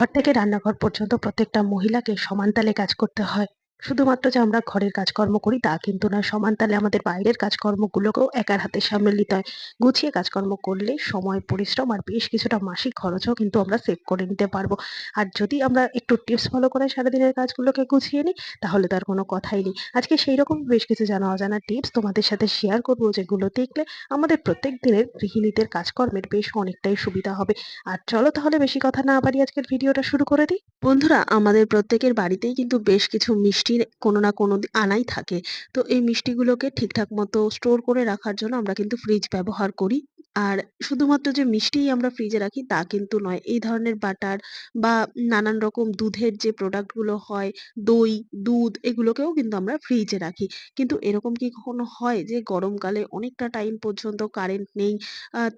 ঘর থেকে রান্নাঘর পর্যন্ত প্রত্যেকটা মহিলাকে সমান তালে কাজ করতে হয়। শুধুমাত্র যে আমরা ঘরের কাজকর্ম করি তা কিন্তু না সমান তালে আমাদের বাইরের কাজকর্মগুলোকেও একার হাতে সামলে নিতে হয়। গুছিয়ে কাজকর্ম করলে সময়, পরিশ্রম আর বেশ কিছুটা মাসিক খরচও কিন্তু আমরা সেভ করে নিতে পারব। আর যদি আমরা একটু টিপস ফলো করে সারাদিনের কাজগুলোকে গুছিয়ে নিই তাহলে তো আর কোনো কথাই নেই। আজকে সেইরকম বেশ কিছু জানা অজানা টিপস তোমাদের সাথে শেয়ার করব যেগুলো দেখলে আমাদের প্রত্যেক দিনের গৃহিণীদের কাজকর্মের বেশ অনেকটাই সুবিধা হবে। আর চলো তাহলে বেশি কথা না বাড়িয়ে আজকের ভিডিওটা শুরু করে দিই। বন্ধুরা আমাদের প্রত্যেকের বাড়িতেই কিন্তু বেশ কিছু মিষ্টির কোনো না কোনো আনাই থাকে। তো এই মিষ্টিগুলোকে ঠিকঠাক মতো স্টোর করে রাখার জন্য আমরা কিন্তু ফ্রিজ ব্যবহার করি। আর শুধুমাত্র যে মিষ্টিই আমরা ফ্রিজে রাখি তা কিন্তু নয়। এই ধরনের বাটার বা নানান রকম দুধের যে প্রোডাক্টগুলো হয়, দই, দুধ এগুলোকেও কিন্তু আমরা ফ্রিজে রাখি। কিন্তু এরকম কি কখনো হয় যে গরমকালে অনেকটা টাইম পর্যন্ত কারেন্ট নেই,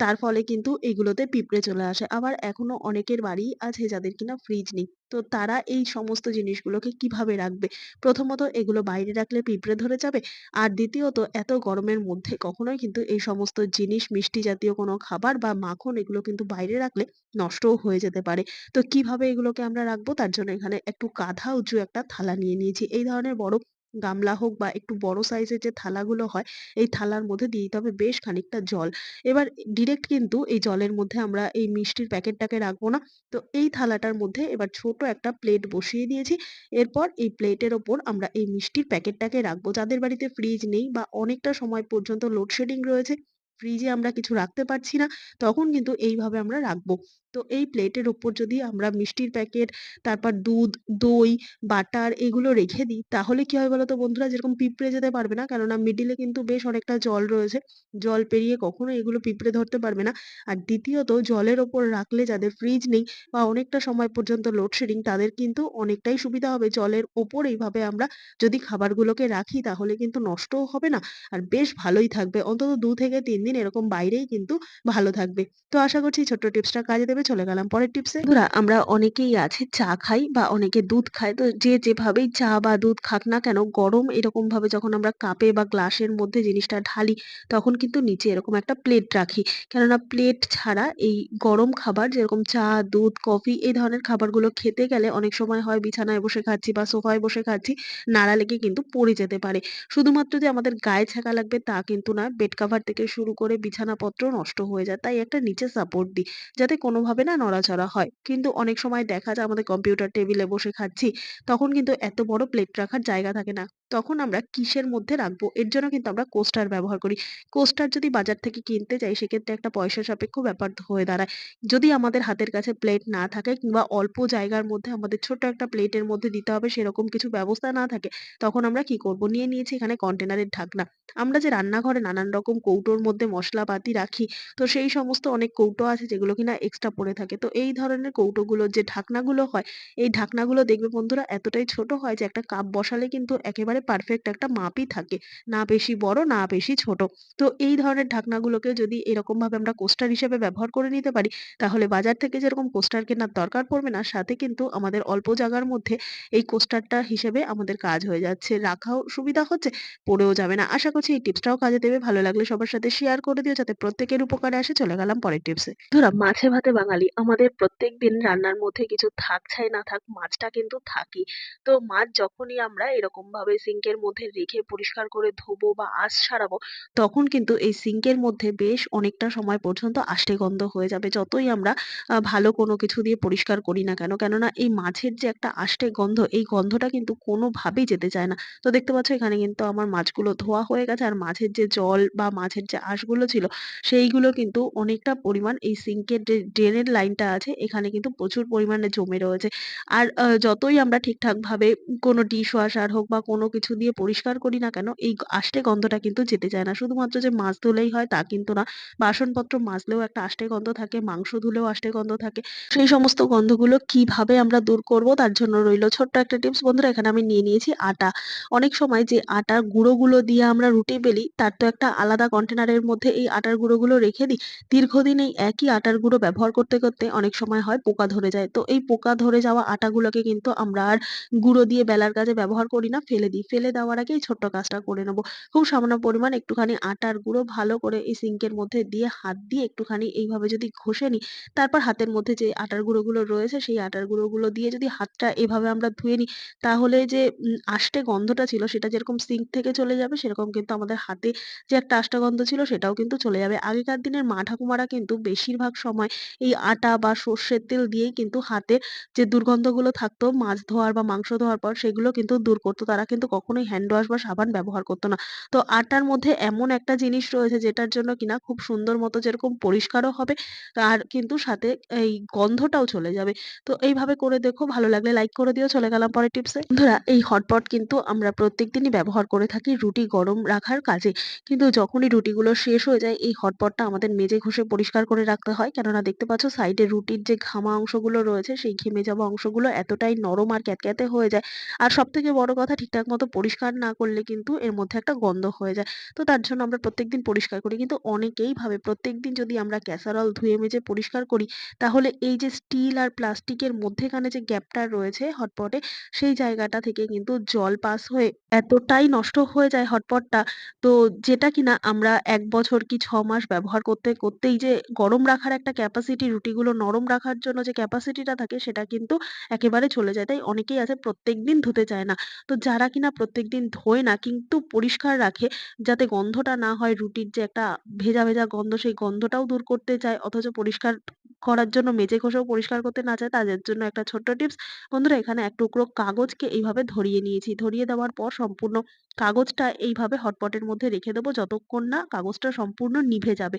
তার ফলে কিন্তু এগুলোতে পিঁপড়ে চলে আসে। আবার এখনও অনেকের বাড়ি আছে যাদের কিনা ফ্রিজ নেই। তো তারা এই সমস্ত জিনিসগুলোকে কীভাবে রাখবে? প্রথমত এগুলো বাইরে রাখলে পিঁপড়ে ধরে যাবে। আর দ্বিতীয়ত, এত গরমের মধ্যে কখনোই কিন্তু এই সমস্ত জিনিস, মিষ্টি জাতীয় কোনো খাবার বা মাখন এগুলো কিন্তু বাইরে রাখলে নষ্টও হয়ে যেতে পারে। তো কীভাবে এগুলোকে আমরা রাখব? তার জন্য এখানে একটু কাঁধা উঁচু একটা থালা নিয়ে নিয়েছি। এই ধরনের বড় গামলা হোক বা একটু বড় সাইজের যে থালাগুলো হয়, এই থালার মধ্যে দিয়ে দিতে হবে বেশ খানিকটা জল। এবার ডিরেক্ট কিন্তু এই জলের মধ্যে আমরা এই মিষ্টির প্যাকেটটাকে রাখব না। তো এই থালাটার মধ্যে এবার ছোট একটা প্লেট বসিয়ে দিয়েছি। এরপর এই প্লেটের ওপর আমরা এই মিষ্টির প্যাকেটটাকে রাখব। যাদের বাড়িতে ফ্রিজ নেই বা অনেকটা সময় পর্যন্ত লোডশেডিং রয়েছে, ফ্রিজে আমরা কিছু রাখতে পারছি না, তখন কিন্তু এইভাবে আমরা রাখব। তো এই প্লেটের ওপর যদি আমরা মিষ্টির প্যাকেট, তারপর দুধ, দই, বাটার এগুলো রেখে দিই, তাহলে কি হয় বলতো বন্ধুরা? যেরকম পিঁপড়ে যেতে পারবে না। কেননা মিডিলে কিন্তু বেশ অনেকটা জল রয়েছে। জল পেরিয়ে কখনোই এগুলো পিঁপড়ে ধরতে পারবে না। আর দ্বিতীয়ত জলের ওপর রাখলে যাদের ফ্রিজ নেই বা অনেকটা সময় পর্যন্ত লোডশেডিং তাদের কিন্তু অনেকটাই সুবিধা হবে। জলের ওপর এইভাবে আমরা যদি খাবারগুলোকে রাখি তাহলে কিন্তু নষ্টও হবে না আর বেশ ভালোই থাকবে। অন্তত দু থেকে তিন দিন এরকম বাইরেই কিন্তু ভালো থাকবে। তো আশা করছি ছোট্ট টিপসটা কাজে দেবে। চলে গেলাম পরের টিপসে। বন্ধুরা আমরা অনেকেই আছে চা খাই বা অনেকে দুধ খায়। তো যে যেভাবেই চা বা দুধ খাক না কেন গরম এরকমভাবে যখন আমরা কাপে বা গ্লাসের মধ্যে জিনিসটা ঢালি তখন কিন্তু নিচে এরকম একটা প্লেট রাখি। কেননা প্লেট ছাড়া এই গরম খাবার যেরকম চা, দুধ, কফি এই ধরনের খাবারগুলো খেতে গেলে অনেক সময় হয় বিছানায় বসে খাচ্ছি বা সোফায় বসে খাচ্ছি, নাড়া লেগে কিন্তু পড়ে যেতে পারে। শুধুমাত্র যে আমাদের গায়ে ছ্যাঁকা লাগবে তা কিন্তু না। বেড কাভার থেকে শুরু করে বিছানাপত্র নষ্ট হয়ে যায়। তাই একটা নিচে সাপোর্ট দিই। যাতে কোনোভাবে না নড়াচড়া হয়। কিন্তু অনেক সময় দেখা যায় আমাদের কম্পিউটার টেবিলে বসে খাচ্ছি, তখন কিন্তু এত বড় প্লেট রাখার জায়গা থাকে না। তখন আমরা কিসের মধ্যে রাখব? এর জন্য কিন্তু আমরা কোস্টার ব্যবহার করি। কোস্টার যদি বাজার থেকে কিনতে যাই সেক্ষেত্রে একটা পয়সা সাপেক্ষ ব্যাপার হয়ে দাঁড়ায়। যদি আমাদের হাতের কাছে প্লেট না থাকে কিংবা অল্প জায়গার মধ্যে আমাদের ছোট্ট একটা প্লেটের মধ্যে দিতে হবে সেরকম কিছু ব্যবস্থা না থাকে, তখন আমরা কি করব? নিয়ে নিয়েছি এখানে কন্টেনারের ঢাকনা। আমরা যে রান্নাঘরে নানান রকম কৌটোর মধ্যে মশলাপাতি রাখি, তো সেই সমস্ত অনেক কৌটো আছে যেগুলো কিনা এক্সট্রা পড়ে থাকে। তো এই ধরনের কৌটোগুলোর যে ঢাকনাগুলো হয়, এই ঢাকনাগুলো দেখবে বন্ধুরা এতটাই ছোট হয় যে একটা কাপ বসালে কিন্তু একেবারে পারফেক্ট একটা মাপই থাকে। না বেশি বড়, না বেশি ছোট। তো এই ধরনের ঢাকনাগুলোকে যদি এরকমভাবে আমরা কোস্টার হিসেবে ব্যবহার করে নিতে পারি, তাহলে বাজার থেকে যেরকম কোস্টার কেনার দরকার পড়বে না, সাথে কিন্তু আমাদের অল্প জায়গার মধ্যে এই কোস্টারটা হিসেবে আমাদের কাজ হয়ে যাচ্ছে। রাখাও সুবিধা হচ্ছে, পড়েও যাবে না। আশা করছি এই টিপসটাও কাজে দেবে। ভালো লাগলে সবার সাথে শেয়ার করে দিও যাতে প্রত্যেকের উপকারে আসে। চলে গেলাম পরের টিপসে। বন্ধুরা মাছে ভাতে বাঙালি আমাদের প্রত্যেকদিন রান্নার মধ্যে কিছু থাক চাই না থাক মাছটা কিন্তু থাকেই। তো মাছ যখনই আমরা এরকমভাবে সিঙ্কের মধ্যে রেখে পরিষ্কার করে ধোবো বা আঁশ ছাড়াবো, তখন কিন্তু এই সিঙ্কের মধ্যে বেশ অনেকটা সময় পর্যন্ত আষ্টে গন্ধ হয়ে যাবে। যতই আমরা ভালো কোনো কিছু দিয়ে পরিষ্কার করি না কেন। কেননা এই মাছের যে একটা আষ্টে গন্ধ, এই গন্ধটা কিন্তু কোনোভাবেই যেতে চায় না। তো দেখতে পাচ্ছ এখানে কিন্তু আমার মাছগুলো ধোয়া হয়ে গেছে। আর মাছের যে জল বা মাছের যে আঁশগুলো ছিল, সেইগুলো কিন্তু অনেকটা পরিমাণ এই সিঙ্কের যে ড্রেনের লাইনটা আছে, এখানে কিন্তু প্রচুর পরিমাণে জমে রয়েছে। আর যতই আমরা ঠিকঠাকভাবে কোনো ডিশ ওয়াশার হোক বা কোনো কিছু দিয়ে পরিষ্কার করি না কেন, এই আষ্টে গন্ধটা কিন্তু যেতে চায় না। শুধুমাত্র যে মাছ ধুলেই হয় তা কিন্তু না। বাসনপত্র মাজলেও একটা আষ্টে গন্ধ থাকে, মাংস ধুলেও আষ্টে গন্ধ থাকে। সেই সমস্ত গন্ধগুলো কীভাবে আমরা দূর করব তার জন্য রইল ছোট্ট একটা টিপস বন্ধুরা এখানে আমি নিয়ে নিয়েছি আটা। অনেক সময় যে আটার গুঁড়োগুলো দিয়ে আমরা রুটি বেলি তার তো একটা আলাদা কন্টেনারের মধ্যে এই আটার গুঁড়োগুলো রেখে দিই। দীর্ঘদিন এই একই আটার গুঁড়ো ব্যবহার করতে, করতে অনেক সময় হয় পোকা ধরে যায়। তো এই পোকা ধরে যাওয়া আটাগুলোকে কিন্তু আমরা আর গুঁড়ো দিয়ে বেলার কাজে ব্যবহার করি না, ফেলে দিই। ফেলে দেওয়ার আগে ছোট্ট কাজটা করে নেব। খুব সামান্য পরিমাণ একটুখানি আটার গুঁড়ো ভালো করে এই সিঙ্কের মধ্যে দিয়ে হাত দিয়ে একটুখানি এইভাবে যদি ঘষে নিই, তারপর হাতের মধ্যে যে আটার গুঁড়োগুলো রয়েছে সেই আটার গুঁড়োগুলো দিয়ে যদি হাতটা এভাবে আমরা ধুয়ে নিই, তাহলে যে আষ্টে গন্ধটা ছিল সেটা যেরকম সিঙ্ক থেকে চলে যাবে সেরকম কিন্তু আমাদের হাতে যে একটা আষ্টা গন্ধ ছিল সেটাও কিন্তু চলে যাবে। আগেকার দিনের মা ঠাকুমারা কিন্তু বেশিরভাগ সময় এই আটা বা সর্ষের তেল দিয়েই কিন্তু হাতে যে দুর্গন্ধগুলো থাকতো মাছ ধোয়ার বা মাংস ধোয়ার পর সেগুলো কিন্তু দূর করতো তারা কিন্তু কখনোই হ্যান্ড ওয়াশ বা সাবান ব্যবহার করতো না। তো আটার মধ্যে এমন একটা জিনিস রয়েছে যেটার জন্য কিনা খুব সুন্দর মতো যেরকম পরিষ্কারও হবে, আর কিন্তু সাথে এই গন্ধটাও চলে যাবে। তো এইভাবে করে দেখো, ভালো লাগলে লাইক করে দিও। চলে গেলাম পরের টিপসে। বন্ধুরা, এই হটপট কিন্তু আমরা প্রত্যেকদিনই ব্যবহার করে থাকি রুটি গরম রাখার কাজে। কিন্তু যখনই রুটিগুলো শেষ হয়ে যায়, এই হটপটটা আমাদের মেজে ঘষে পরিষ্কার করে রাখতে হয়। কেননা দেখতে পাচ্ছ, সাইডে রুটির যে ঘামা অংশগুলো রয়েছে, সেই ঘেমে যাওয়া অংশগুলো এতটাই নরম আর ক্যাতক্যাতে হয়ে যায়। আর সব থেকে বড় কথা, ঠিকঠাক মতো পরিষ্কার না করলে কিন্তু এর মধ্যে একটা গন্ধ হয়ে যায়। তো তার জন্য আমরা প্রত্যেকদিন পরিষ্কার করি। কিন্তু অনেকেই ভাবে প্রত্যেকদিন যদি আমরা ক্যাসারল ধুয়ে মেজে পরিষ্কার করি তাহলে এই যে স্টিল আর প্লাস্টিকের মধ্যেখানে যে গ্যাপটা রয়েছে হটপটে সেই জায়গাটা থেকে কিন্তু জল পাস হয়ে এতটাই নষ্ট হয়ে যায় হটপটটা তো যেটা কিনা আমরা এক বছর কি ছ মাস ব্যবহার করতে, করতেই যে গরম রাখার একটা ক্যাপাসিটি রুটিগুলো নরম রাখার জন্য যে ক্যাপাসিটিটা থাকে সেটা কিন্তু একেবারে চলে যায়। তাই অনেকেই আছে প্রত্যেকদিন ধুতে চায় না। তো যারা কিনা প্রত্যেকদিন ধোয় না কিন্তু পরিষ্কার রাখে যাতে গন্ধটা না হয়। রুটির যে একটা ভেজা, ভেজা গন্ধ সেই গন্ধটাও দূর করতে চায় অথচ পরিষ্কার করার জন্য মেজে ঘষেও পরিষ্কার করতে না চায়, তাদের জন্য একটা ছোট্ট টিপস। বন্ধুরা, এখানে এক টুকরো কাগজকে এইভাবে ধরিয়ে নিয়েছি। ধরিয়ে দেওয়ার পর সম্পূর্ণ কাগজটা এইভাবে হটপটের মধ্যে রেখে দেবো যতক্ষণ না কাগজটা সম্পূর্ণ নিভে যাবে।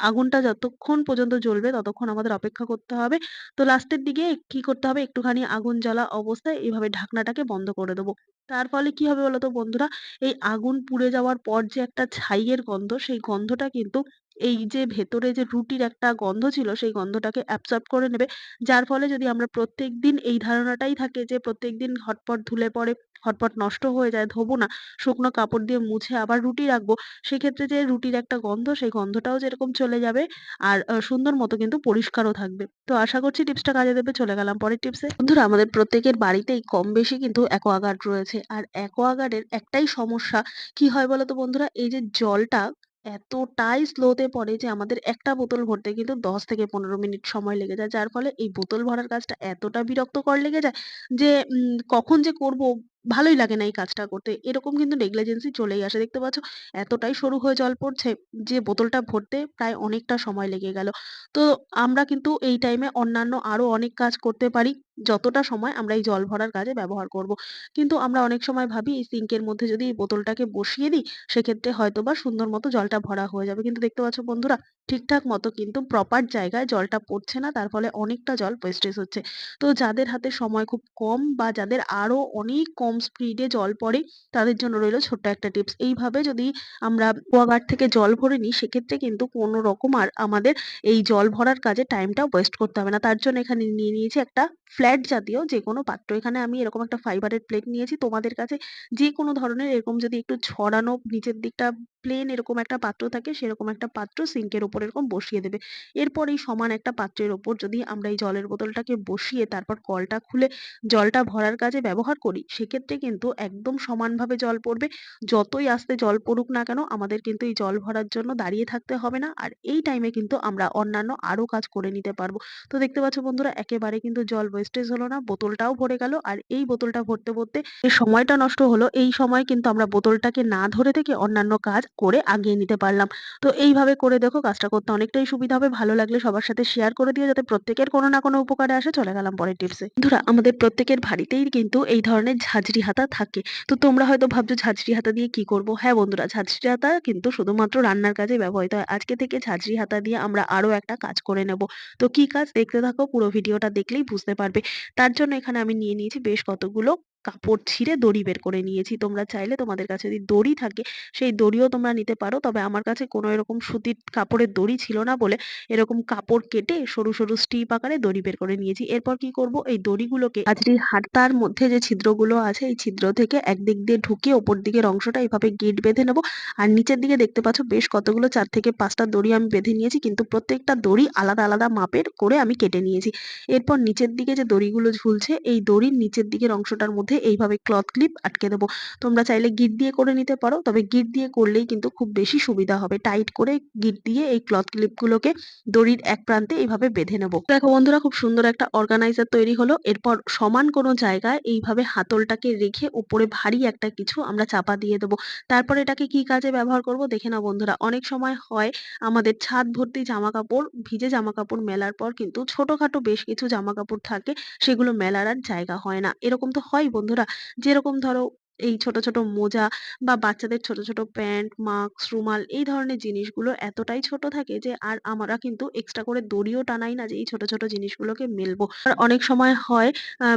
আগুনটা যতক্ষণ পর্যন্ত জ্বলবে ততক্ষণ আমাদের অপেক্ষা করতে হবে। তো লাস্টের দিকে কি করতে হবে একটুখানি আগুন জ্বালা অবস্থায় এইভাবে ঢাকনাটাকে বন্ধ করে দেবো। তার ফলে কি হবে বলতো বন্ধুরা? এই আগুন পুড়ে যাওয়ার পর যে একটা ছাইয়ের গন্ধ, সেই গন্ধটা কিন্তু এই যে ভেতরে যে রুটির একটা গন্ধ ছিল সেই গন্ধটাকে অ্যাবসর্ব করে নেবে। যার ফলে যদি আমরা প্রত্যেকদিন এই ধারণাটাই থাকে যে প্রত্যেকদিন হটপট ধুলে পরে হটপট নষ্ট হয়ে যায়, ধোবো না। শুকনো কাপড় দিয়ে মুছে আবার রুটি রাখব। সেক্ষেত্রে যে রুটির একটা গন্ধ সেই গন্ধটাও যেরকম চলে যাবে আর সুন্দর মতো কিন্তু পরিষ্কারও থাকবে। তো আশা করছি টিপসটা কাজে দেবে। চলে গেলাম পরের টিপসে। বন্ধুরা আমাদের প্রত্যেকের বাড়িতেই কম বেশি কিন্তু অ্যাকোয়াগার্ড রয়েছে। আর অ্যাকোয়াগার্ডের একটাই সমস্যা কি হয় বলতো বন্ধুরা? এই যে জলটা এতটাই স্লোতে পড়ে যে আমাদের একটা বোতল ভরতে কিন্তু ১০ থেকে ১৫ মিনিট সময় লেগে যায়। যার ফলে এই বোতল ভরার কাজটা এতটা বিরক্তকর লেগে যায় যে, উম, কখন যে করব ভালোই লাগে না এই কাজটা করতে। এরকম কিন্তু নেগলিজেন্সি চলেই আসে। দেখতে পাচ্ছ, এতটাই সরু হয়ে জল পড়ছে যে বোতলটা ভরতে প্রায় অনেকটা সময় লেগে গেল। তো আমরা কিন্তু এই টাইমে অন্যান্য আরও অনেক কাজ করতে পারি। যতটা সময় আমরা এই জল ভরার কাজে ব্যবহার করব। কিন্তু আমরা অনেক সময় ভাবি, এই সিঙ্কের মধ্যে যদি এই বোতলটাকে বসিয়ে দিই, সেক্ষেত্রে হয়তো বা সুন্দর মতো জলটা ভরা হয়ে যাবে। কিন্তু দেখতে পাচ্ছ বন্ধুরা ঠিকঠাক মতো কিন্তু প্রপার জায়গায় জলটা পড়ছে না। তার ফলে অনেকটা জল ওয়েস্টেজ হচ্ছে। তো যাদের হাতে সময় খুব কম বা যাদের আরও অনেক কম স্পিডে জল পড়ে, তাদের জন্য রইল ছোট্ট একটা টিপস। এইভাবে যদি আমরা অ্যাকোয়াগার্ড থেকে জল ভরে নিই, সেক্ষেত্রে কিন্তু কোনো রকম আর আমাদের এই জল ভরার কাজে টাইমটা ওয়েস্ট করতে হবে না। তার জন্য এখানে নিয়ে নিয়েছি একটা ফ্ল্যাট জাতীয় যে কোনো পাত্র। এখানে আমি এরকম একটা ফাইবারের প্লেট নিয়েছি। তোমাদের কাছে যে কোনো ধরনের, এরকম যদি একটু ছড়ানো, নিচের দিকটা প্লেন এরকম একটা পাত্র থাকে সেরকম একটা পাত্র সিঙ্কের উপর এরকম বসিয়ে দেবে। এরপর এই সমান একটা পাত্রের ওপর যদি আমরা এই জলের বোতলটাকে বসিয়ে তারপর কলটা খুলে জলটা ভরার কাজে ব্যবহার করি সেক্ষেত্রে কিন্তু একদম সমানভাবে জল পড়বে। যতই আস্তে জল পড়ুক না কেন আমাদের কিন্তু এই জল ভরার জন্য দাঁড়িয়ে থাকতে হবে না। আর এই টাইমে কিন্তু আমরা অন্যান্য আরও কাজ করে নিতে পারব। তো দেখতে পাচ্ছ বন্ধুরা একেবারে কিন্তু জল ওয়েস্টেজ হলো না। বোতলটাও ভরে গেল। আর এই বোতলটা ভরতে, ভরতে সময়টা নষ্ট হলো এই সময় কিন্তু আমরা বোতলটাকে না ধরে থেকে অন্যান্য কাজ করে আগিয়ে নিতে পারলাম। তো এইভাবে করে দেখো কাজটা করতে অনেকটাই সুবিধা হবে। ভালো লাগলে সবার সাথে শেয়ার করে দিও যাতে প্রত্যেকের কোনো না কোনো উপকারে আসে। চলে গেলাম পরের টিপসে। বন্ধুরা, আমাদের প্রত্যেকের বাড়িতেই কিন্তু এই ধরনের ঝাঁঝরি হাতা থাকে। তো তোমরা হয়তো ভাবছ, ঝাঁঝরি হাতা দিয়ে কি করব? হ্যাঁ বন্ধুরা, ঝাঁঝরি হাতা কিন্তু শুধুমাত্র রান্নার কাজে ব্যবহৃত হয়। আজকে থেকে ঝাঁঝরি হাতা দিয়ে আমরা আরও একটা কাজ করে নেব। তো কি কাজ দেখতে থাকো, পুরো ভিডিওটা দেখলেই বুঝতে পারবে। তার জন্য এখানে আমি নিয়ে নিয়েছি বেশ কতগুলো কাপড় ছিঁড়ে দড়ি বের করে নিয়েছি। তোমরা চাইলে তোমাদের কাছে যদি দড়ি থাকে সেই দড়িও তোমরা নিতে পারো। তবে আমার কাছে কোনো এরকম সুতির কাপড়ের দড়ি ছিল না বলে এরকম কাপড় কেটে সরু, সরু স্ট্রিপ আকারে দড়ি বের করে নিয়েছি। এরপর কি করব এই দড়িগুলোকে ঝাঁঝরির হাতার মধ্যে যে ছিদ্রগুলো আছে এই ছিদ্র থেকে একদিক দিয়ে ঢুকিয়ে ওপর দিকের অংশটা এভাবে গিঁট বেঁধে নেব আর নিচের দিকে দেখতে পাচ্ছ বেশ কতগুলো চার থেকে পাঁচটা দড়ি আমি বেঁধে নিয়েছি। কিন্তু প্রত্যেকটা দড়ি আলাদা, আলাদা মাপের করে আমি কেটে নিয়েছি। এরপর নিচের দিকে যে দড়িগুলো ঝুলছে এই দড়ির নিচের দিকের অংশটার মধ্যে মধ্যে এইভাবে ক্লথ ক্লিপ আটকে দেবো। তোমরা চাইলে গিট দিয়ে করে নিতে পারো, তবে গিট দিয়ে করলেই কিন্তু খুব বেশি সুবিধা হবে। টাইট করে গিট দিয়ে এই ক্লথ ক্লিপগুলোকে দড়ির এক প্রান্তে এইভাবে বেঁধে নেব। দেখো বন্ধুরা, খুব সুন্দর একটা অর্গানাইজার তৈরি হলো। এরপর সমান কোনো জায়গায় এইভাবে হাতলটাকে রেখে উপরে ভারী একটা কিছু আমরা চাপা দিয়ে দেবো। তারপর এটাকে কি কাজে ব্যবহার করব দেখে নাও বন্ধুরা। অনেক সময় হয় আমাদের ছাদ ভর্তি জামা কাপড় ভিজে জামা কাপড় মেলার পর কিন্তু ছোটখাটো বেশ কিছু জামা কাপড় থাকে, সেগুলো মেলার আর জায়গা হয় না। এরকম তো হয় বন্ধুরা, যেরকম ধরো এই ছোট ছোট মোজা বা বাচ্চাদের ছোট ছোট প্যান্ট, মাস্ক, রুমাল এই ধরনের জিনিসগুলো এতটাই ছোট থাকে যে আর আমরা কিন্তু এক্সট্রা করে দড়িও টানাই না যে এই ছোট ছোট জিনিসগুলোকে মেলবো। আর অনেক সময় হয়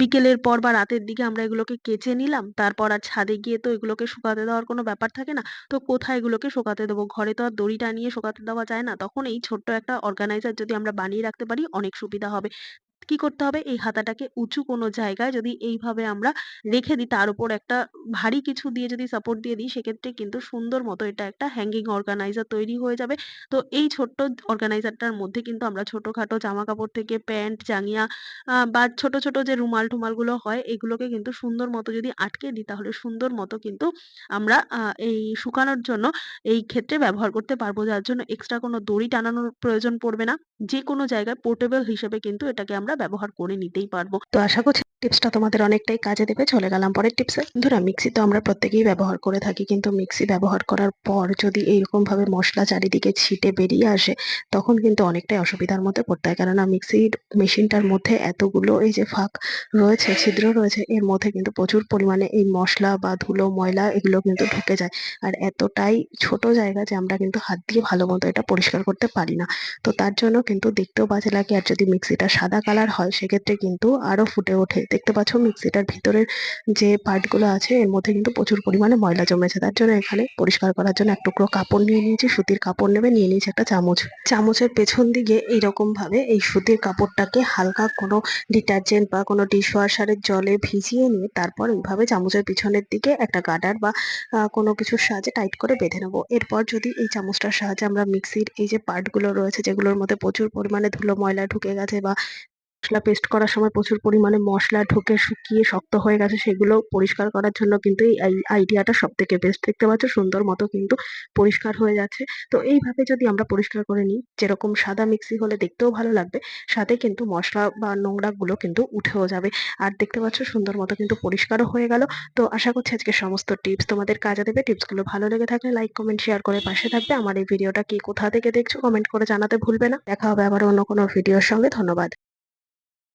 বিকেলের পর বা রাতের দিকে আমরা এগুলোকে কেচে নিলাম, তারপর আর ছাদে গিয়ে তো এগুলোকে শুকাতে দেওয়ার কোনো ব্যাপার থাকে না, তো কোথায় এগুলোকে শুকাতে দেবো? ঘরে তো আর দড়ি টানিয়ে শুকাতে দেওয়া যায় না, তখন এই ছোট্ট একটা অর্গানাইজার যদি আমরা বানিয়ে রাখতে পারি অনেক সুবিধা হবে। কি করতে হবে? এই হাতাটাকে উঁচু কোনো জায়গায় যদি এইভাবে আমরা রেখে দিই, তার উপর একটা ভারী কিছু দিয়ে যদি সাপোর্ট দিয়ে দিই, সেক্ষেত্রে কিন্তু সুন্দর মতো এটা একটা হ্যাঙ্গিং অর্গানাইজার তৈরি হয়ে যাবে। তো এই ছোট্ট অর্গানাইজারটার মধ্যে কিন্তু আমরা ছোটখাটো জামা কাপড় থেকে প্যান্ট, জাঙ্গিয়া বা ছোট ছোট যে রুমাল টুমালগুলো হয়, এগুলোকে কিন্তু সুন্দর মতো যদি আটকে দিই, তাহলে সুন্দর মতো কিন্তু আমরা এই শুকানোর জন্য এই ক্ষেত্রে ব্যবহার করতে পারব। যার জন্য এক্সট্রা কোনো দড়ি টানানোর প্রয়োজন পড়বে না। যে কোনো জায়গায় পোর্টেবল হিসেবে কিন্তু এটাকে আমরা ব্যবহার করে নিতেই পারব। তো আশা করছি টিপসটা তোমাদের অনেকটাই কাজে দেবে। চলে গেলাম পরের টিপসে। ধরো মিক্সি তো আমরা প্রত্যেকেই ব্যবহার করে থাকি, কিন্তু মিক্সি ব্যবহার করার পর যদি এইরকম ভাবে মশলা চারিদিকে ছিটে বেরিয়ে আসে, তখন কিন্তু অনেকটাই অসুবিধার মধ্যে পড়তে হয়। কেননা মিক্সির মেশিনটার মধ্যে এতগুলো এই যে ফাঁক রয়েছে, ছিদ্র রয়েছে, এর মধ্যে কিন্তু প্রচুর পরিমাণে এই মশলা বা ধুলো, ময়লা এগুলো কিন্তু ঢুকে যায়। আর এতটাই ছোট জায়গা যে আমরা কিন্তু হাত দিয়ে ভালো মতো এটা পরিষ্কার করতে পারি না। তো তার জন্য কিন্তু দেখতেও বাজে লাগে। আর যদি মিক্সিটা সাদা কালার হয়, সেক্ষেত্রে কিন্তু আরও ফুটে ওঠে। দেখতে পাচ্ছ মিক্সিটার ভিতরের যে পার্টগুলো আছে, এর মধ্যে কিন্তু প্রচুর পরিমাণে ময়লা জমেছে। তার জন্য এখানে পরিষ্কার করার জন্য এক টুকরো কাপড় নিয়ে নিয়েছি, সুতির কাপড় নেবে, নিয়ে নিয়েছি একটা চামচ। চামচের পেছন দিকে এইরকমভাবে এই সুতির কাপড়টাকে হালকা কোনো ডিটারজেন্ট বা কোনো ডিশওয়াশারের জলে ভিজিয়ে নিয়ে তারপর এইভাবে চামচের পিছনের দিকে একটা গার্ডার বা কোনো কিছুর সাহায্যে টাইট করে বেঁধে নেব। এরপর যদি এই চামচটার সাহায্যে আমরা মিক্সির এই যে পার্টগুলো রয়েছে, যেগুলোর মধ্যে প্রচুর পরিমাণে ধুলো ময়লা ঢুকে গেছে বা মশলা পেস্ট করার সময় প্রচুর পরিমাণে মশলা ঢুকে শুকিয়ে শক্ত হয়ে গেছে সেগুলো পরিষ্কার করার জন্য কিন্তু এই আইডিয়াটা সব থেকে বেস্ট দেখতে পাচ্ছ সুন্দর মতো কিন্তু পরিষ্কার হয়ে যাচ্ছে। তো এইভাবে যদি আমরা পরিষ্কার করে নিই, যেরকম সাদা মিক্সি হলে দেখতেও ভালো লাগবে, সাথে কিন্তু মশলা বা নোংরা গুলো কিন্তু উঠেও যাবে। আর দেখতে পাচ্ছ সুন্দর মতো কিন্তু পরিষ্কারও হয়ে গেল। তো আশা করছি আজকে সমস্ত টিপস তোমাদের কাজে দেবে। টিপসগুলো ভালো লেগে থাকলে লাইক কমেন্ট শেয়ার করে পাশে থাকবে। আমার এই ভিডিওটা কি কোথা থেকে দেখছ কমেন্ট করে জানাতে ভুলবে না। দেখা হবে আবার অন্য কোনো ভিডিওর সঙ্গে। ধন্যবাদ।